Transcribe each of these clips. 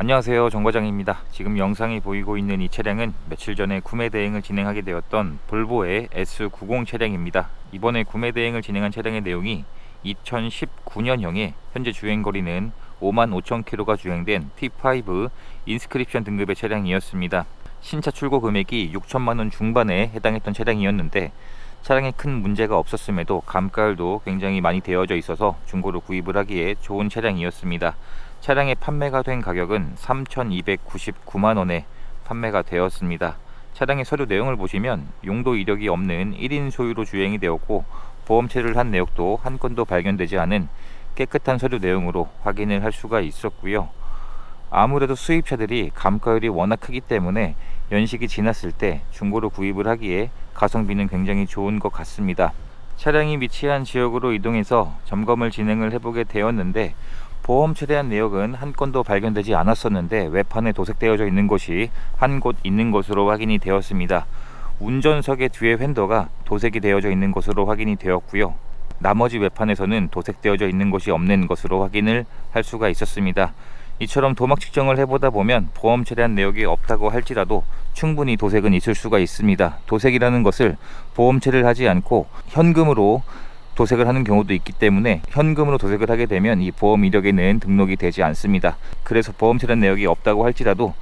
안녕하세요. 정과장입니다. 지금 영상이 보이고 있는 이 차량은 며칠 전에 구매 대행을 진행하게 되었던 볼보의 S90 차량입니다. 이번에 구매 대행을 진행한 차량의 내용이 2019년형에 현재 주행거리는 5만 5천 킬로가 주행된 T5 인스크립션 등급의 차량이었습니다. 신차 출고 금액이 6천만원 중반에 해당했던 차량이었는데 차량에 큰 문제가 없었음에도 감가율도 굉장히 많이 되어져 있어서 중고로 구입을 하기에 좋은 차량이었습니다 차량의 판매가 된 가격은 3,299만 원에 판매가 되었습니다. 차량의 서류 내용을 보시면 용도 이력이 없는 1인 소유로 주행이 되었고 보험체를 한 내역도 한 건도 발견되지 않은 깨끗한 서류 내용으로 확인을 할 수가 있었고요. 아무래도 수입차들이 감가율이 워낙 크기 때문에 연식이 지났을 때 중고로 구입을 하기에 가성비는 굉장히 좋은 것 같습니다. 차량이 위치한 지역으로 이동해서 점검을 진행을 해보게 되었는데 보험체에 대한 내역은 한 건도 발견되지 않았었는데 외판에 도색되어져 있는 곳이 한 곳 있는 것으로 확인이 되었습니다. 운전석의 뒤에 휀더가 도색이 되어져 있는 것으로 확인이 되었고요. 나머지 외판에서는 도색되어져 있는 곳이 없는 것으로 확인을 할 수가 있었습니다. 이처럼 도막 측정을 해보다 보면 보험체에 대한 내역이 없다고 할지라도 충분히 도색은 있을 수가 있습니다. 도색이라는 것을 보험체를 하지 않고 현금으로 도색을 하는 경우도 있기 때문에 현금으로 도색을 하게 되면 이 보험 이력에는 등록이 되지 않습니다. 그래서 보험체란 내역이 없다고 할지라도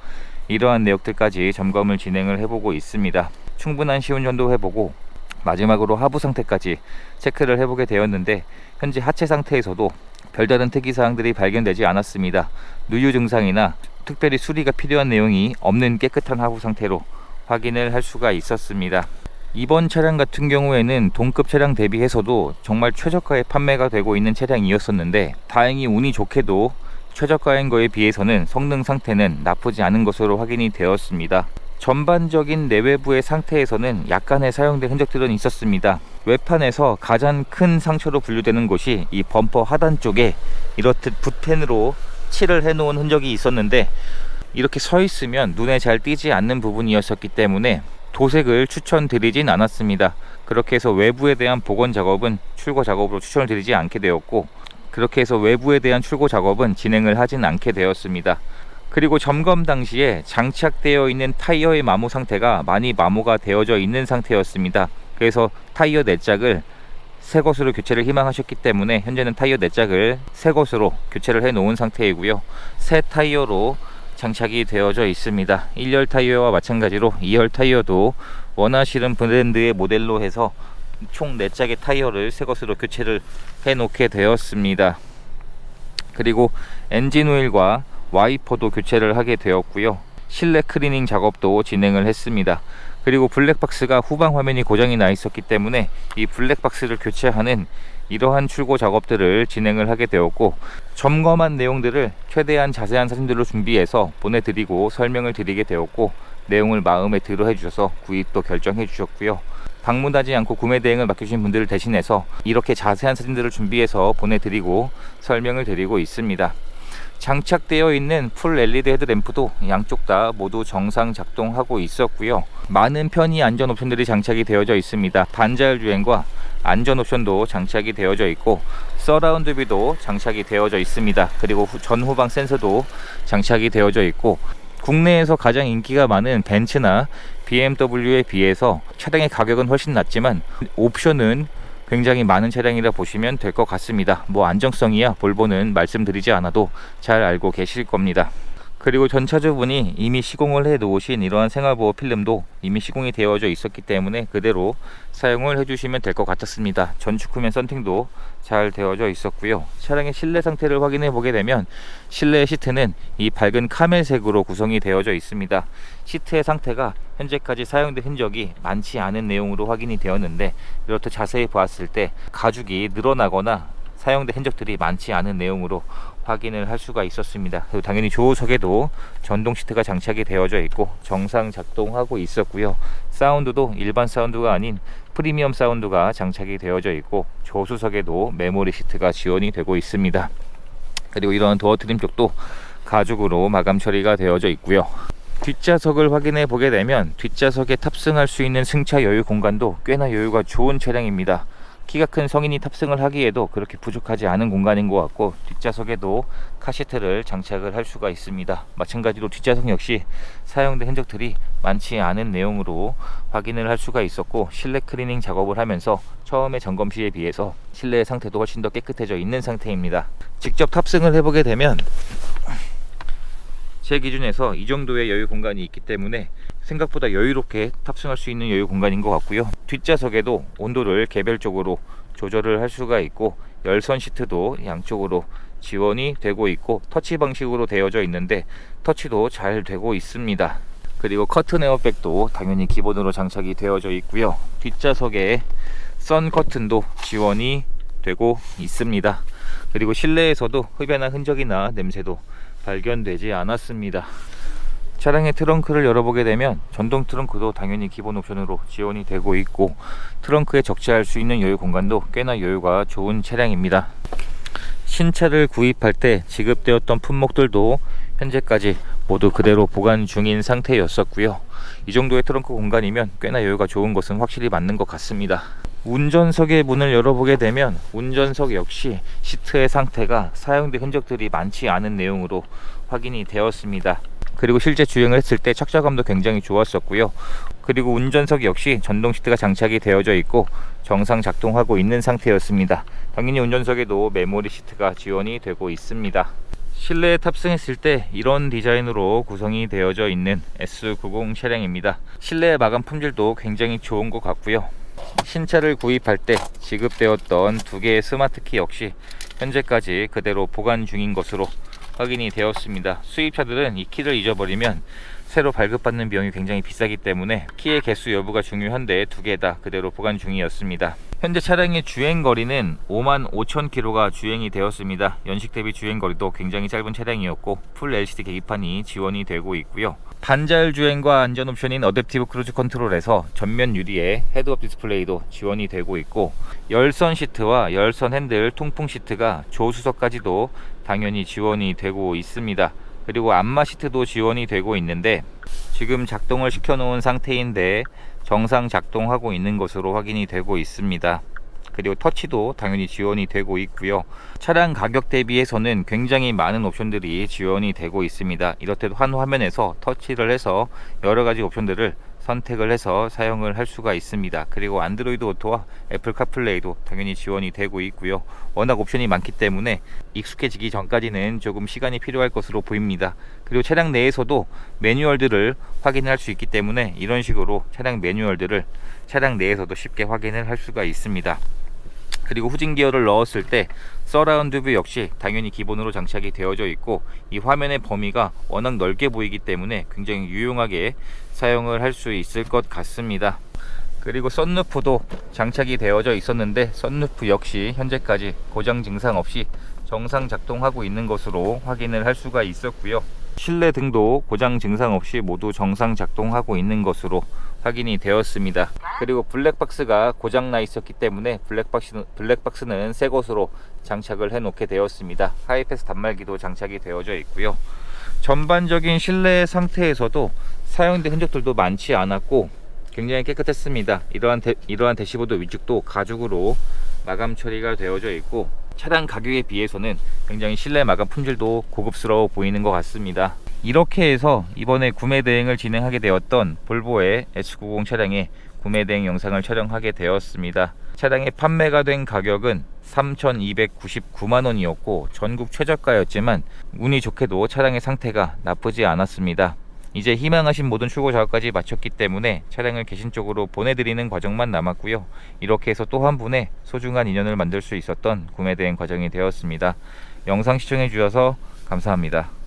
이러한 내역들까지 점검을 진행을 해보고 있습니다. 충분한 시운전도 해보고 마지막으로 하부 상태까지 체크를 해보게 되었는데 현재 하체 상태에서도 별다른 특이 사항들이 발견되지 않았습니다. 누유 증상이나 특별히 수리가 필요한 내용이 없는 깨끗한 하부 상태로 확인을 할 수가 있었습니다. 이번 차량 같은 경우에는 동급 차량 대비해서도 정말 최저가에 판매가 되고 있는 차량이었었는데 다행히 운이 좋게도 최저가인 거에 비해서는 성능 상태는 나쁘지 않은 것으로 확인이 되었습니다. 전반적인 내외부의 상태에서는 약간의 사용된 흔적들은 있었습니다. 외판에서 가장 큰 상처로 분류되는 곳이 이 범퍼 하단 쪽에 이렇듯 붓펜으로 칠을 해놓은 흔적이 있었는데 이렇게 서 있으면 눈에 잘 띄지 않는 부분이었었기 때문에 도색을 추천드리진 않았습니다. 그렇게 해서 외부에 대한 복원 작업은 출고 작업으로 추천을 드리지 않게 되었고 그렇게 해서 외부에 대한 출고 작업은 진행을 하진 않게 되었습니다. 그리고 점검 당시에 장착되어 있는 타이어의 마모 상태가 많이 마모가 되어져 있는 상태였습니다. 그래서 타이어 네 짝을 새 것으로 교체를 희망하셨기 때문에 현재는 타이어 네 짝을 새 것으로 교체를 해 놓은 상태이고요. 새 타이어로 장착이 되어져 있습니다. 1열 타이어와 마찬가지로 2열 타이어도 원하시는 브랜드의 모델로 해서 총 4짝의 타이어를 새 것으로 교체를 해 놓게 되었습니다. 그리고 엔진 오일과 와이퍼도 교체를 하게 되었고요. 실내 클리닝 작업도 진행을 했습니다. 그리고 블랙박스가 후방 화면이 고장이 나 있었기 때문에 이 블랙박스를 교체하는 이러한 출고 작업들을 진행을 하게 되었고 점검한 내용들을 최대한 자세한 사진들로 준비해서 보내드리고 설명을 드리게 되었고 내용을 마음에 들어 해주셔서 구입도 결정해 주셨고요. 방문하지 않고 구매 대행을 맡겨주신 분들을 대신해서 이렇게 자세한 사진들을 준비해서 보내드리고 설명을 드리고 있습니다. 장착되어 있는 풀 LED 헤드램프도 양쪽 다 모두 정상 작동하고 있었고요. 많은 편의 안전 옵션들이 장착이 되어져 있습니다. 반자율 주행과 안전 옵션도 장착이 되어져 있고 서라운드 뷰도 장착이 되어져 있습니다. 그리고 후- 전후방 센서도 장착이 되어져 있고 국내에서 가장 인기가 많은 벤츠나 BMW에 비해서 차량의 가격은 훨씬 낮지만 옵션은 굉장히 많은 차량이라 보시면 될 것 같습니다. 뭐 안정성이야 볼보는 말씀드리지 않아도 잘 알고 계실 겁니다. 그리고 전차주분이 이미 시공을 해 놓으신 이러한 생활보호 필름도 이미 시공이 되어져 있었기 때문에 그대로 사용을 해주시면 될 것 같았습니다. 전축 후면 썬팅도 잘 되어져 있었고요. 차량의 실내 상태를 확인해 보게 되면 실내 시트는 이 밝은 카멜색으로 구성이 되어져 있습니다. 시트의 상태가 현재까지 사용된 흔적이 많지 않은 내용으로 확인이 되었는데 이렇게 자세히 보았을 때 가죽이 늘어나거나 사용된 흔적들이 많지 않은 내용으로 확인을 할 수가 있었습니다. 그리고 당연히 조수석에도 전동 시트가 장착이 되어져 있고 정상 작동하고 있었고요. 사운드도 일반 사운드가 아닌 프리미엄 사운드가 장착이 되어져 있고 조수석에도 메모리 시트가 지원이 되고 있습니다. 그리고 이런 도어 트림 쪽도 가죽으로 마감 처리가 되어져 있고요. 뒷좌석을 확인해 보게 되면 뒷좌석에 탑승할 수 있는 승차 여유 공간도 꽤나 여유가 좋은 차량입니다. 키가 큰 성인이 탑승을 하기에도 그렇게 부족하지 않은 공간인 것 같고 뒷좌석에도 카시트를 장착을 할 수가 있습니다. 마찬가지로 뒷좌석 역시 사용된 흔적들이 많지 않은 내용으로 확인을 할 수가 있었고 실내 클리닝 작업을 하면서 처음에 점검 시에 비해서 실내 상태도 훨씬 더 깨끗해져 있는 상태입니다. 직접 탑승을 해보게 되면 제 기준에서 이 정도의 여유 공간이 있기 때문에 생각보다 여유롭게 탑승할 수 있는 여유 공간인 것 같고요. 뒷좌석에도 온도를 개별적으로 조절을 할 수가 있고 열선 시트도 양쪽으로 지원이 되고 있고 터치 방식으로 되어져 있는데 터치도 잘 되고 있습니다. 그리고 커튼 에어백도 당연히 기본으로 장착이 되어져 있고요. 뒷좌석에 선 커튼도 지원이 되고 있습니다. 그리고 실내에서도 흡연한 흔적이나 냄새도 발견되지 않았습니다. 차량의 트렁크를 열어보게 되면 전동 트렁크도 당연히 기본 옵션으로 지원이 되고 있고 트렁크에 적재할 수 있는 여유 공간도 꽤나 여유가 좋은 차량입니다. 신차를 구입할 때 지급되었던 품목들도 현재까지 모두 그대로 보관 중인 상태였었고요. 이 정도의 트렁크 공간이면 꽤나 여유가 좋은 것은 확실히 맞는 것 같습니다. 운전석의 문을 열어보게 되면 운전석 역시 시트의 상태가 사용된 흔적들이 많지 않은 내용으로 확인이 되었습니다. 그리고 실제 주행을 했을 때 착자감도 굉장히 좋았었고요. 그리고 운전석 역시 전동 시트가 장착이 되어져 있고 정상 작동하고 있는 상태였습니다. 당연히 운전석에도 메모리 시트가 지원이 되고 있습니다. 실내에 탑승했을 때 이런 디자인으로 구성이 되어져 있는 S90 차량입니다. 실내 마감 품질도 굉장히 좋은 것 같고요. 신차를 구입할 때 지급되었던 두 개의 스마트키 역시 현재까지 그대로 보관 중인 것으로 확인이 되었습니다. 수입차들은 이 키를 잊어버리면 새로 발급받는 비용이 굉장히 비싸기 때문에 키의 개수 여부가 중요한데 두 개 다 그대로 보관 중이었습니다. 현재 차량의 주행 거리는 5만 5천 킬로가 주행이 되었습니다. 연식 대비 주행 거리도 굉장히 짧은 차량이었고 풀 LCD 계기판이 지원이 되고 있고요. 반자율 주행과 안전 옵션인 어댑티브 크루즈 컨트롤에서 전면 유리에 헤드업 디스플레이도 지원이 되고 있고 열선 시트와 열선 핸들 통풍 시트가 조수석까지도 당연히 지원이 되고 있습니다. 그리고 안마 시트도 지원이 되고 있는데 지금 작동을 시켜 놓은 상태인데 정상 작동하고 있는 것으로 확인이 되고 있습니다. 그리고 터치도 당연히 지원이 되고 있고요. 차량 가격 대비해서는 굉장히 많은 옵션들이 지원이 되고 있습니다. 이렇듯 한 화면에서 터치를 해서 여러 가지 옵션들을 선택을 해서 사용을 할 수가 있습니다. 그리고 안드로이드 오토와 애플 카플레이도 당연히 지원이 되고 있고요. 워낙 옵션이 많기 때문에 익숙해지기 전까지는 조금 시간이 필요할 것으로 보입니다. 그리고 차량 내에서도 매뉴얼들을 확인할 수 있기 때문에 이런 식으로 차량 매뉴얼들을 차량 내에서도 쉽게 확인을 할 수가 있습니다. 그리고 후진 기어를 넣었을 때 서라운드 뷰 역시 당연히 기본으로 장착이 되어져 있고 이 화면의 범위가 워낙 넓게 보이기 때문에 굉장히 유용하게 사용을 할 수 있을 것 같습니다. 그리고 썬루프도 장착이 되어져 있었는데 썬루프 역시 현재까지 고장 증상 없이 정상 작동하고 있는 것으로 확인을 할 수가 있었고요. 실내 등도 고장 증상 없이 모두 정상 작동하고 있는 것으로 확인이 되었습니다. 그리고 블랙박스가 고장 나 있었기 때문에 블랙박스는, 블랙박스는 새 것으로 장착을 해 놓게 되었습니다. 하이패스 단말기도 장착이 되어져 있고요. 전반적인 실내 상태에서도 사용된 흔적들도 많지 않았고 굉장히 깨끗했습니다. 이러한 대, 이러한 대시보드 위쪽도 가죽으로 마감 처리가 되어져 있고 차량 가격에 비해서는 굉장히 실내 마감 품질도 고급스러워 보이는 것 같습니다. 이렇게 해서 이번에 구매 대행을 진행하게 되었던 볼보의 S90 차량의 구매 대행 영상을 촬영하게 되었습니다. 차량의 판매가 된 가격은 3,299만 원이었고 전국 최저가였지만 운이 좋게도 차량의 상태가 나쁘지 않았습니다. 이제 희망하신 모든 출고 작업까지 마쳤기 때문에 차량을 개신 쪽으로 보내드리는 과정만 남았고요. 이렇게 해서 또 한 분의 소중한 인연을 만들 수 있었던 구매 대행 과정이 되었습니다. 영상 시청해 주셔서 감사합니다.